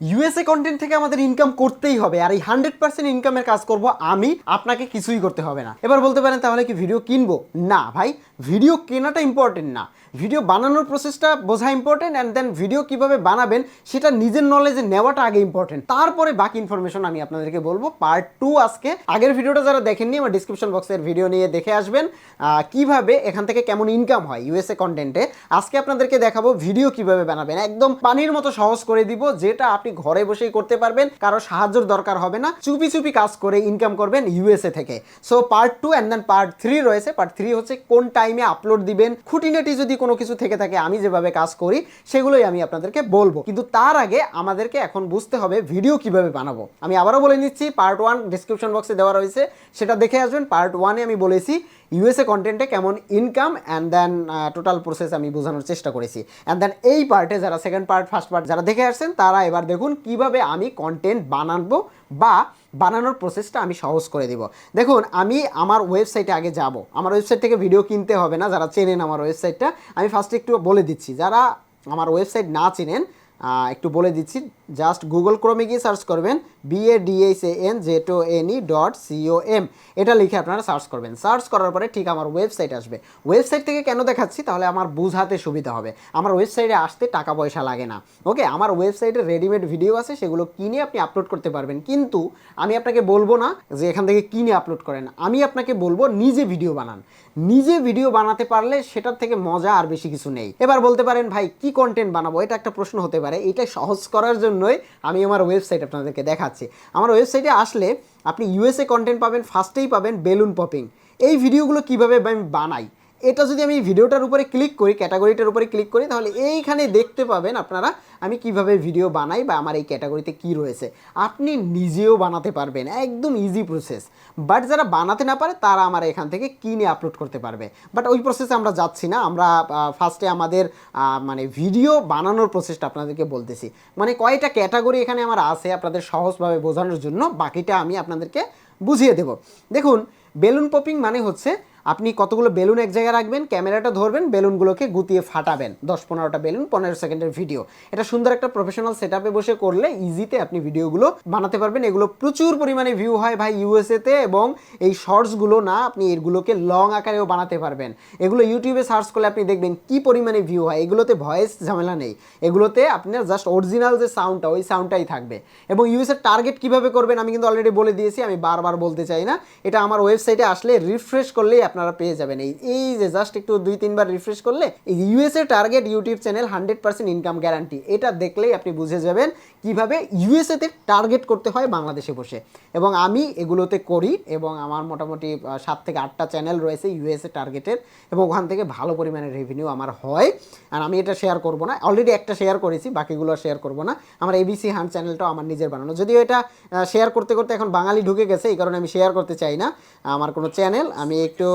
USA content থেকে আমাদের income করতেই হবে, আর এই হান্ড্রেড পার্সেন্ট ইনকামের কাজ করব আমি, আপনাকে কিছুই করতে হবে না। এবার বলতে পারেন, তাহলে কি ভিডিও কিনবো? না ভাই ভিডিও কেনাটা ইম্পর্টেন্ট না। ভিডিও বানানোর প্রসেসটা বোঝা ইম্পর্টেন্ট অ্যান্ড দেন ভিডিও কীভাবে বানাবেন সেটা নিজের নলেজে নেওয়াটা আগে ইম্পর্টেন্ট তারপরে বাকি ইনফরমেশন আমি আপনাদেরকে বলব। পার্ট টু আজকে। আগের ভিডিওটা যারা দেখেননি, আমার ডিসক্রিপশন বক্সের ভিডিও নিয়ে দেখে আসবেন কীভাবে, এখান থেকে কেমন ইনকাম হয় ইউএসএ কন্টেন্টে আজকে আপনাদেরকে দেখাবো ভিডিও কীভাবে বানাবেন। একদম পানির মতো সহজ করে দিব, যেটা আপনি ঘরে বসেই করতে পারবেন, কারও সাহায্যর দরকার হবে না, চুপি চুপি কাজ করে ইনকাম করবেন ইউএসএ থেকে। So part two and then part three রয়েছে। পার্ট থ্রি হচ্ছে কোন টাইমে আপলোড দিবেন, খুঁটিনাটি যদি কোনো কিছু থেকে থাকে, আমি যেভাবে কাজ করি, সেগুলোই আমি আপনাদেরকে বলব। কিন্তু তার আগে আমাদেরকে এখন বুঝতে হবে ভিডিও কীভাবে বানাবো। আমি আবারও বলে নিচ্ছি পার্ট ওয়ান ডিসক্রিপশন বক্সে দেওয়া রয়েছে। সেটা দেখে আসবেন। পার্ট ওয়ানে আমি বলেছি ইউএসএ কন্টেন্টে কেমন income and then total process আমি বোঝানোর চেষ্টা করেছি। অ্যান্ড দেন এই পার্টে যারা সেকেন্ড পার্ট ফার্স্ট পার্ট যারা দেখে আসছেন, তারা এবার দেখুন কীভাবে আমি কন্টেন্ট বানাবো বা বানানোর প্রসেসটা আমি সহজ করে দিব। দেখুন, আমি আমার ওয়েবসাইটে আগে যাব। আমার ওয়েবসাইট থেকে ভিডিও কিনতে হবে না, যারা চেনেন আমার ওয়েবসাইটটা আমি ফার্স্টে একটু বলে দিচ্ছি। যারা আমার ওয়েবসাইট না চেনেন একটু বলে দিচ্ছি। জাস্ট গুগল ক্রোমে গিয়ে সার্চ করবেন BADS N ZETO NE dot CO M এটা লিখে আপনারা সার্চ করবেন। সার্চ করার পরে ঠিক আমার ওয়েবসাইট আসবে। ওয়েবসাইট থেকে কেন দেখাচ্ছি? তাহলে আমার বুঝাতে সুবিধা হবে। আমার ওয়েবসাইটে আসতে টাকা পয়সা লাগে না। ওকে, আমার ওয়েবসাইটে রেডিমেড ভিডিও আছে, সেগুলো কিনে আপনি আপলোড করতে পারবেন। কিন্তু আমি আপনাকে বলব না যে এখান থেকে কিনে আপলোড করেন। আমি আপনাকে বলব নিজে ভিডিও বানান। নিজে ভিডিও বানাতে পারলে সেটার থেকে মজা আর বেশি কিছু নেই। এবার বলতে পারেন, ভাই, কি কন্টেন্ট বানাবো? এটা একটা প্রশ্ন হতে পারে। এটা সহজ করার জন্যই আমি আমার ওয়েবসাইট আপনাদেরকে দেখাচ্ছি। আমার ওয়েবসাইটে আসলে আপনি ইউএসএ কন্টেন্ট পাবেন ফার্স্টেই পাবেন বেলুন পপিং এই ভিডিওগুলো কীভাবে আমি বানাই? এটা যদি আমি ভিডিওটার উপরে ক্লিক করি ক্যাটাগরিটার উপরে ক্লিক করি, তাহলে এইখানে দেখতে পাবেন আপনারা আমি কীভাবে ভিডিও বানাই বা আমার এই ক্যাটাগরিতে কি রয়েছে। আপনি নিজেও বানাতে পারবেন, একদম ইজি প্রসেস বাট যারা বানাতে না পারে, তারা আমার এখান থেকে কিনে আপলোড করতে পারবে? বাট ওই প্রসেসে আমরা যাচ্ছি না, আমরা ফার্স্টে আমাদের মানে ভিডিও বানানোর প্রসেসটা আপনাদেরকে বলতেছি। মানে কয়টা ক্যাটাগরি এখানে আমার আছে আপনাদের সহজভাবে বোঝানোর জন্য, বাকিটা আমি আপনাদেরকে বুঝিয়ে দেব। দেখুন, বেলুন পপিং মানে হচ্ছে আপনি কতগুলো বেলুন এক জায়গায় রাখবেন, ক্যামেরাটা ধরবেন, বেলুনগুলোকে গুতিয়ে ফাটাবেন। দশ পনেরোটা বেলুন, পনেরো সেকেন্ডের ভিডিও। এটা সুন্দর একটা প্রফেশনাল সেট বসে করলে ইজিতে আপনি ভিডিওগুলো বানাতে পারবেন। এগুলো প্রচুর পরিমাণে ভিউ হয় ভাই ইউএসএতে এবং এই শর্টসগুলো না আপনি এগুলোকে লং আকারেও বানাতে পারবেন। এগুলো ইউটিউবে সার্চ করলে আপনি দেখবেন কি পরিমাণে ভিউ হয়। এগুলোতে ভয়েস ঝামেলা নেই। এগুলোতে আপনার জাস্ট অরিজিনাল যে সাউন্ডটা ওই সাউন্ডটাই থাকবে। এবং ইউএসএর টার্গেট কীভাবে করবেন আমি কিন্তু অলরেডি বলে দিয়েছি, আমি বারবার বলতে চাই না। এটা আমার ওয়েবসাইটে আসলে রিফ্রেশ করলেই আপনারা পেয়ে যাবেন। এই এই যে জাস্ট একটু দুই, তিনবার রিফ্রেশ করলে এই USA target YouTube channel hundred percent income guarantee এটা দেখলেই আপনি বুঝে যাবেন কীভাবে ইউএসএতে টার্গেট করতে হয় বাংলাদেশে বসে। এবং আমি এগুলোতে করি এবং আমার মোটামুটি সাত থেকে আটটা চ্যানেল রয়েছে ইউএসএ টার্গেটের এবং ওখান থেকে ভালো পরিমাণে রেভিনিউ আমার হয়। আর আমি এটা শেয়ার করব না। অলরেডি একটা শেয়ার করেছি, বাকিগুলো শেয়ার করব না। আমার এবিসি হান্ড চ্যানেলটাও আমার নিজের বানানো। যদিও এটা শেয়ার করতে করতে এখন বাঙালি ঢুকে গেছে, এই কারণে আমি শেয়ার করতে চাই না। আমার কোনো চ্যানেল আমি একটু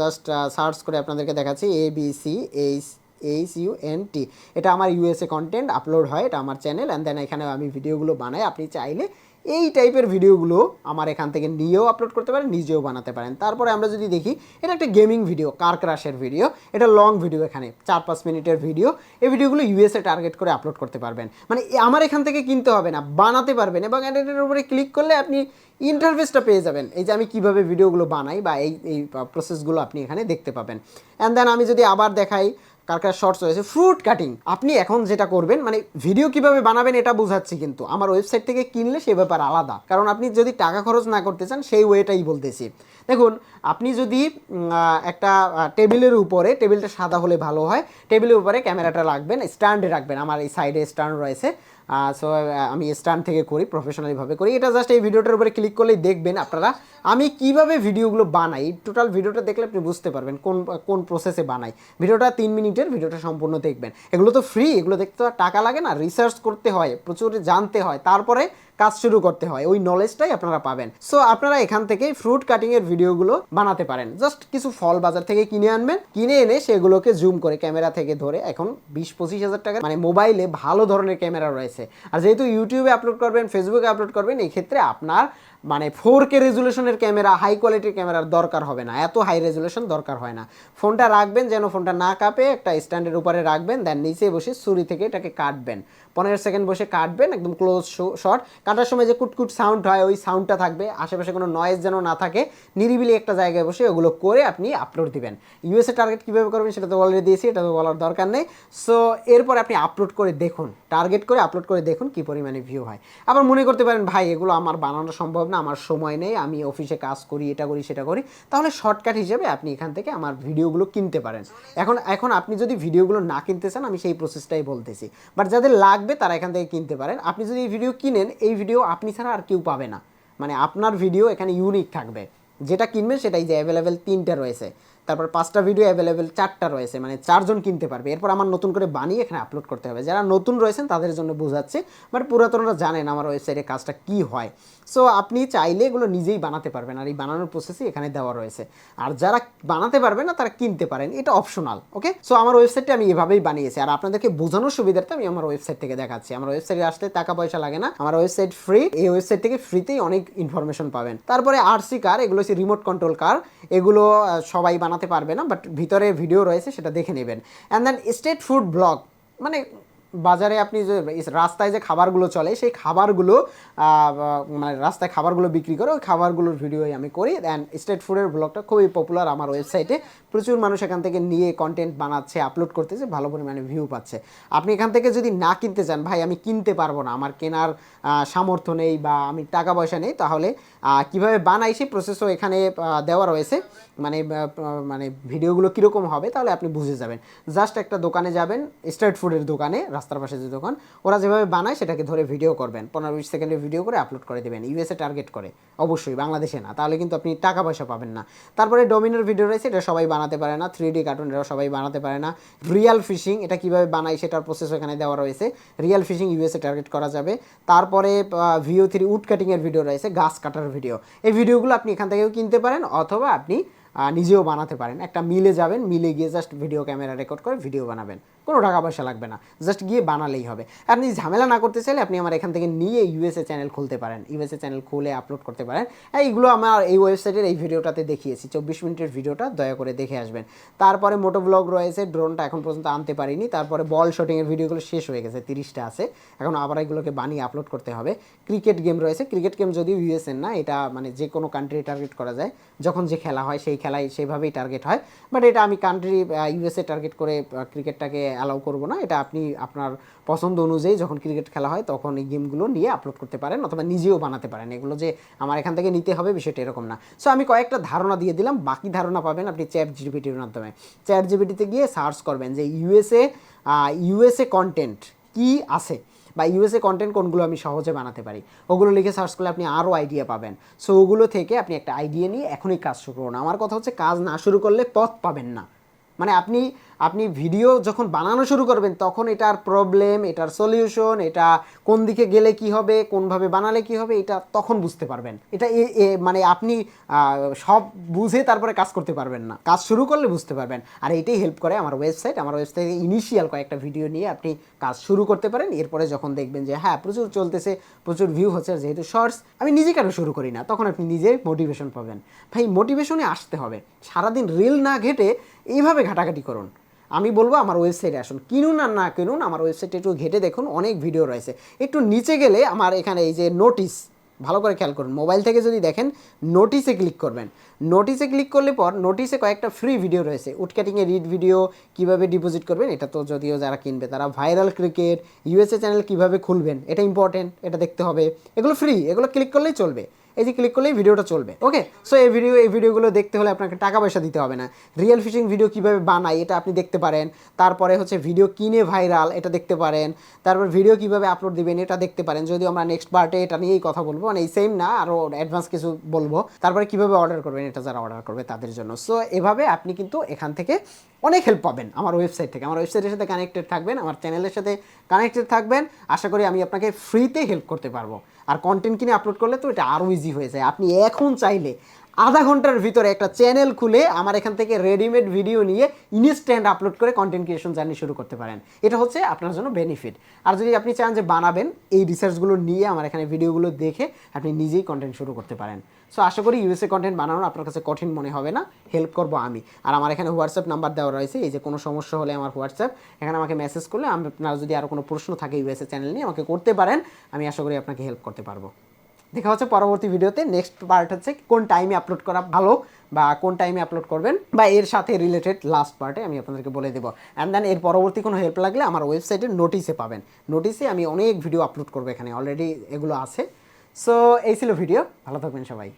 জাস্ট সার্চ করে আপনাদেরকে দেখাচ্ছি A B C H H U N T এটা আমার ইউএসএ কন্টেন্ট আপলোড হয়, এটা আমার চ্যানেল অ্যান্ড দেন এখানে আমি ভিডিওগুলো বানাই। আপনি চাইলে এই টাইপের ভিডিওগুলো আমার এখান থেকে নিয়েও আপলোড করতে পারেন, নিজেও বানাতে পারেন। তারপরে আমরা যদি দেখি, এটা একটা গেমিং ভিডিও কার ক্রাশের ভিডিও এটা লং ভিডিও এখানে চার পাঁচ মিনিটের ভিডিও এই ভিডিওগুলো ইউএসএ টার্গেট করে আপলোড করতে পারবেন। মানে আমার এখান থেকে কিনতে হবে না, বানাতে পারবেন এবং এডিটের উপরে ক্লিক করলে আপনি ইন্টারফেসটা পেয়ে যাবেন। এই যে আমি কীভাবে ভিডিওগুলো বানাই বা এই এই প্রসেসগুলো আপনি এখানে দেখতে পাবেন। অ্যান্ড দেন আমি যদি আবার দেখাই কার কার শর্টস রয়েছে ফ্রুট কাটিং আপনি এখন যেটা করবেন মানে ভিডিও কীভাবে বানাবেন এটা বোঝাচ্ছি কিন্তু। আমার ওয়েবসাইট থেকে কিনলে সে ব্যাপার আলাদা। কারণ আপনি যদি টাকা খরচ না করতে চান, সেই ওয়েটাই বলতেছি। দেখুন, আপনি যদি একটা টেবিলের উপরে, টেবিলটা সাদা হলে ভালো হয়, টেবিলের উপরে ক্যামেরাটা রাখবেন, স্ট্যান্ডে রাখবেন, আমার এই সাইডে স্ট্যান্ড রয়েছে সো আমি স্ট্যান্ড থেকে করি প্রফেশনালিভাবে করি, এটা জাস্ট এই ভিডিওটার উপরে ক্লিক করলেই দেখবেন আপনারা, আমি কীভাবে ভিডিওগুলো বানাই টোটাল ভিডিওটা দেখলে আপনি বুঝতে পারবেন কোন কোন প্রসেসে বানাই, ভিডিওটা তিন মিনিটের, ভিডিওটা সম্পূর্ণ দেখবেন, এগুলো তো ফ্রি এগুলো দেখতে টাকা লাগে না রিসার্চ করতে হয়, প্রচুর জানতে হয়, তারপরে কাজ শুরু করতে হয়, ওই নলেজটাই আপনারা পাবেন। সো আপনারা এখান থেকে ফ্রুট কাটিং এর ভিডিওগুলো বানাতে পারেন। জাস্ট কিছু ফল বাজার থেকে কিনে আনবেন, কিনে এনে সেগুলোকে জুম করে ক্যামেরা থেকে ধরে এখন বিশ পঁচিশ হাজার টাকা মানে মোবাইলে ভালো ধরনের ক্যামেরা রয়েছে। আর যেহেতু ইউটিউবে আপলোড করবেন ফেসবুকে আপলোড করবেন এই ক্ষেত্রে আপনার মানে ফোর কে রেজুলেশনের ক্যামেরা হাই কোয়ালিটির ক্যামেরার দরকার হবে না। এত হাই রেজুলেশন দরকার হয় না। ফোনটা রাখবেন যেন ফোনটা না কাঁপে, একটা স্ট্যান্ডের উপরে রাখবেন দেন নিচে বসে ছুরি থেকে এটাকে কাটবেন। পনেরো সেকেন্ড বসে কাটবেন, একদম ক্লোজ শর্ট কাটার সময় যে কুটকুট সাউন্ড হয়, ওই সাউন্ডটা থাকবে। আশেপাশে কোনো নয়েজ যেন না থাকে, নিরিবিলি একটা জায়গায় বসে ওগুলো করে আপনি আপলোড দিবেন। ইউএসএ টার্গেট কীভাবে করবেন সেটা তো অলরেডি দিয়েছি, এটা তো বলার দরকার নেই। সো এরপর আপনি আপলোড করে দেখুন টার্গেট করে আপলোড করে দেখুন কী পরিমাণে ভিউ হয়। আবার মনে করতে পারেন, ভাই, এগুলো আমার বানানো সম্ভব না, আমার সময় নেই, আমি অফিসে কাজ করি, এটা করি, সেটা করি। তাহলে শর্টকাট হিসেবে আপনি এখান থেকে আমার ভিডিওগুলো কিনতে পারেন। এখন এখন আপনি যদি ভিডিওগুলো না কিনতে চান, আমি সেই প্রসেসটাই বলতেছি। বাট যাদের লাগবে তারা এখান থেকে কিনতে পারেন। আপনি যদি এই ভিডিও কিনেন, এই ভিডিও আপনি ছাড়া আর কেউ পাবে না। মানে আপনার ভিডিও এখানে ইউনিক থাকবে। যেটা কিনবেন সেটাই যে অ্যাভেলেবেল তিনটা রয়েছে। তারপর পাঁচটা ভিডিও অ্যাভেলেবেল চারটা রয়েছে। মানে চারজন কিনতে পারবে। এরপর আমার নতুন করে বানিয়ে এখানে আপলোড করতে হবে। যারা নতুন রয়েছেন, তাদের জন্য বোঝাচ্ছে। বাট পুরাতনরা জানেন আমার ওয়েবসাইটে কাজটা কি হয়। সো আপনি চাইলে এগুলো নিজেই বানাতে পারবেন। আর এই বানানোর প্রসেসই এখানে দেওয়া রয়েছে। আর যারা বানাতে পারবে না, তারা কিনতে পারেন। এটা অপশনাল ওকে সো আমার ওয়েবসাইটটা আমি এভাবেই বানিয়েছি। আর আপনাদেরকে বোঝানোর সুবিধার্থে আমি আমার ওয়েবসাইট থেকে দেখাচ্ছি। আমার ওয়েবসাইটে আসলে টাকা পয়সা লাগে না। আমার ওয়েবসাইট ফ্রি এই ওয়েবসাইট থেকে ফ্রিতেই অনেক ইনফরমেশন পাবেন। তারপরে আরসি কার এগুলো হচ্ছে রিমোট কন্ট্রোল কার এগুলো সবাই বানাতে পারবে না বাট ভিতরে ভিডিও রয়েছে, সেটা দেখে নেবেন। And then state food blog মানে বাজারে আপনি যে রাস্তায় যে খাবারগুলো চলে, সেই খাবারগুলো মানে রাস্তায় খাবারগুলো বিক্রি করে, ওই খাবারগুলোর ভিডিওই আমি করি। অ্যান্ড স্টেট ফুডের ব্লগটা খুবই পপুলার আমার ওয়েবসাইটে প্রচুর মানুষ এখান থেকে নিয়ে কন্টেন্ট বানাচ্ছে আপলোড করতেছে, ভালো পরিমাণে ভিউ পাচ্ছে। আপনি এখান থেকে যদি না কিনতে চান, ভাই, আমি কিনতে পারব না। আমার কেনার সামর্থ্য নেই বা আমি টাকা পয়সা নেই, তাহলে কীভাবে বানাই সেই প্রসেসও এখানে দেওয়া রয়েছে। মানে মানে ভিডিওগুলো কীরকম হবে, তাহলে আপনি বুঝে যাবেন। জাস্ট একটা দোকানে যাবেন স্ট্রিট ফুডের দোকানে রাস্তার পাশে যে দোকান, ওরা যেভাবে বানায় সেটাকে ধরে ভিডিও করবেন। পনেরো বিশ সেকেন্ডের ভিডিও করে আপলোড করে দেবেন। ইউএসএ টার্গেট করে। অবশ্যই, বাংলাদেশে না। তাহলে কিন্তু আপনি টাকা পয়সা পাবেন না। তারপরে ডোমিনোর ভিডিও রয়েছে, এটা সবাই বানাতে পারে না। থ্রি ডি কার্টুন এটা সবাই বানাতে পারে না। রিয়াল ফিশিং এটা কীভাবে বানায় সেটার প্রসেস এখানে দেওয়া রয়েছে। রিয়াল ফিশিং ইউএসএ টার্গেট করা যাবে। তারপরে ভিও থ্রি উড কাটিংয়ের ভিডিও রয়েছে, গাছ কাটার ভিডিও এই ভিডিওগুলো আপনি এখান থেকেও কিনতে পারেন, অথবা আপনি নিজেও বানাতে পারেন। একটা মিলে যাবেন, মিলে গিয়ে জাস্ট ভিডিও ক্যামেরা রেকর্ড করে ভিডিও বানাবেন। কোনো টাকা পয়সা লাগবে না জাস্ট গিয়ে বানালেই হবে। আপনি ঝামেলা না করতে চাইলে আপনি আমার এখান থেকে নিয়ে ইউএসএ চ্যানেল খুলতে পারেন। ইউএসএ চ্যানেল খুলে আপলোড করতে পারেন। এইগুলো আমার এই ওয়েবসাইটের এই ভিডিওটাতে দেখিয়েছি। চব্বিশ মিনিটের ভিডিওটা দয়া করে দেখে আসবেন। তারপরে মোটো ব্লগ রয়েছে ড্রোনটা এখন পর্যন্ত আনতে পারিনি। তারপরে বল শুটিংয়ের ভিডিওগুলো শেষ হয়ে গেছে, তিরিশটা আছে। এখন আবার এগুলোকে বানিয়ে আপলোড করতে হবে। ক্রিকেট গেম রয়েছে। ক্রিকেট গেম যদিও ইউএসএন না, এটা মানে যে কোনো কান্ট্রি টার্গেট করা যায়। যখন যে খেলা হয় সেই খেলায় সেভাবেই টার্গেট হয়। বাট এটা আমি কান্ট্রি ইউএসএ টার্গেট করে ক্রিকেটটাকে অ্যালাউ করব না। এটা আপনি, আপনার পছন্দ অনুযায়ী যখন ক্রিকেট খেলা হয় তখন এই গেমগুলো নিয়ে আপলোড করতে পারেন অথবা নিজেও বানাতে পারেন। এগুলো যে আমার এখান থেকে নিতে হবে বিষয়টা এরকম না। সো আমি কয়েকটা ধারণা দিয়ে দিলাম। বাকি ধারণা পাবেন আপনি চ্যাট জিপিটির মাধ্যমে। চ্যাট জিপিটিতে গিয়ে সার্চ করবেন যে ইউএসএ ইউএসএ কন্টেন্ট কি আছে? বা ইউএসএ কন্টেন্ট কোনগুলো আমি সহজে বানাতে পারি? ওগুলো লিখে সার্চ করলে আপনি আরও আইডিয়া পাবেন। সো ওগুলো থেকে আপনি একটা আইডিয়া নিয়ে এখনই কাজ শুরু করুন। আমার কথা হচ্ছে, কাজ না শুরু করলে পথ পাবেন না। মানে আপনি আপনি ভিডিও যখন বানানো শুরু করবেন, তখন এটার প্রবলেম এটার সলিউশন এটা কোন দিকে গেলে কি হবে, কোনভাবে বানালে কি হবে, এটা তখন বুঝতে পারবেন। এটা মানে আপনি সব বুঝে তারপরে কাজ করতে পারবেন না। কাজ শুরু করলে বুঝতে পারবেন। আর এটাই হেল্প করে আমার ওয়েবসাইট আমার ওয়েবসাইটে ইনিশিয়াল কয়েকটা ভিডিও নিয়ে আপনি কাজ শুরু করতে পারেন। এরপরে যখন দেখবেন যে হ্যাঁ প্রচুর চলতেছে, প্রচুর ভিউ হচ্ছে যেহেতু শর্টস আমি নিজে কেন শুরু করি না? তখন আপনি নিজে মোটিভেশন পাবেন। ভাই মোটিভেশনে আসতে হবে। সারাদিন রিল না ঘেটে এইভাবে ঘাটাঘাটি করুন। আমি বলব আমার ওয়েবসাইটে আসুন। কিনুন আর না কিনুন, আমার ওয়েবসাইটে একটু ঘেটে দেখুন, অনেক ভিডিও রয়েছে। একটু নিচে গেলে আমার এখানে এই যে নোটিস ভালো করে খেয়াল করুন। মোবাইল থেকে যদি দেখেন নোটিসে ক্লিক করবেন। নোটিসে ক্লিক করলে পর নোটিসে কয়েকটা ফ্রি ভিডিও রয়েছে। উটকাটিংয়ে রিড ভিডিও কীভাবে ডিপোজিট করবেন, এটা তো যদিও যারা কিনবে, তারা ভাইরাল ক্রিকেট ইউএসএ চ্যানেল কীভাবে খুলবেন, এটা ইম্পর্টেন্ট এটা দেখতে হবে। এগুলো ফ্রি এগুলো ক্লিক করলেই চলবে। এই যে ক্লিক করলেই ভিডিওটা চলবে ওকে সো এই ভিডিও এই ভিডিওগুলো দেখতে হলে আপনাকে টাকা পয়সা দিতে হবে না। রিয়েল ফিশিং ভিডিও কীভাবে বানাই এটা আপনি দেখতে পারেন। তারপরে হচ্ছে ভিডিও কিনে ভাইরাল এটা দেখতে পারেন। তারপর ভিডিও কীভাবে আপলোড দিবেন, এটা দেখতে পারেন। যদিও আমরা নেক্সট পার্টে এটা নিয়েই কথা বলব মানে এই সেম না আরও অ্যাডভান্স কিছু বলব। তারপরে কীভাবে অর্ডার করবেন, এটা যারা অর্ডার করবে তাদের জন্য। সো এভাবে আপনি কিন্তু এখান থেকে অনেক হেল্প পাবেন আমার ওয়েবসাইট থেকে। আমার ওয়েবসাইটের সাথে কানেক্টেড থাকবেন, আমার চ্যানেলের সাথে কানেক্টেড থাকবেন। আশা করি আমি আপনাকে ফ্রিতে হেল্প করতে পারব। আর কন্টেন্ট কিনে আপলোড করলে তো এটা আরও ইজি হয়ে যায়। আপনি এখন চাইলে আধা ঘণ্টার ভিতরে একটা চ্যানেল খুলে আমার এখান থেকে রেডিমেড ভিডিও নিয়ে ইনস্ট্যান্ট আপলোড করে কন্টেন্ট ক্রিয়েশন জার্নি শুরু করতে পারেন। এটা হচ্ছে আপনার জন্য বেনিফিট আর যদি আপনি চান যে বানাবেন, এই রিসার্চগুলো নিয়ে আমার এখানে ভিডিওগুলো দেখে আপনি নিজেই কন্টেন্ট শুরু করতে পারেন। সো আশা করি ইউএসএ কন্টেন্ট বানানো আপনার কাছে কঠিন মনে হবে না। হেল্প করব আমি। আর আমার এখানে হোয়াটসঅ্যাপ নাম্বার দেওয়া রয়েছে। এই যে কোনো সমস্যা হলে আমার হোয়াটসঅ্যাপ এখানে আমাকে মেসেজ করলে আপনার যদি আরও কোনো প্রশ্ন থাকে ইউএসএ চ্যানেল নিয়ে, আমাকে করতে পারেন। আমি আশা করি আপনাকে হেল্প করতে পারব। দেখা হচ্ছে পরবর্তী ভিডিওতে। নেক্সট পার্ট হচ্ছে কোন টাইমে আপলোড করা ভালো বা কোন টাইমে আপলোড করবেন বা এর সাথে রিলেটেড লাস্ট পার্টে আমি আপনাদেরকে বলে দেবো। অ্যান্ড দেন এর পরবর্তী কোনো হেল্প লাগলে আমার ওয়েবসাইটে নোটিসে পাবেন। নোটিসে আমি অনেক ভিডিও আপলোড করব এখানে অলরেডি এগুলো আছে। সো এই ছিল ভিডিও ভালো থাকবেন সবাই।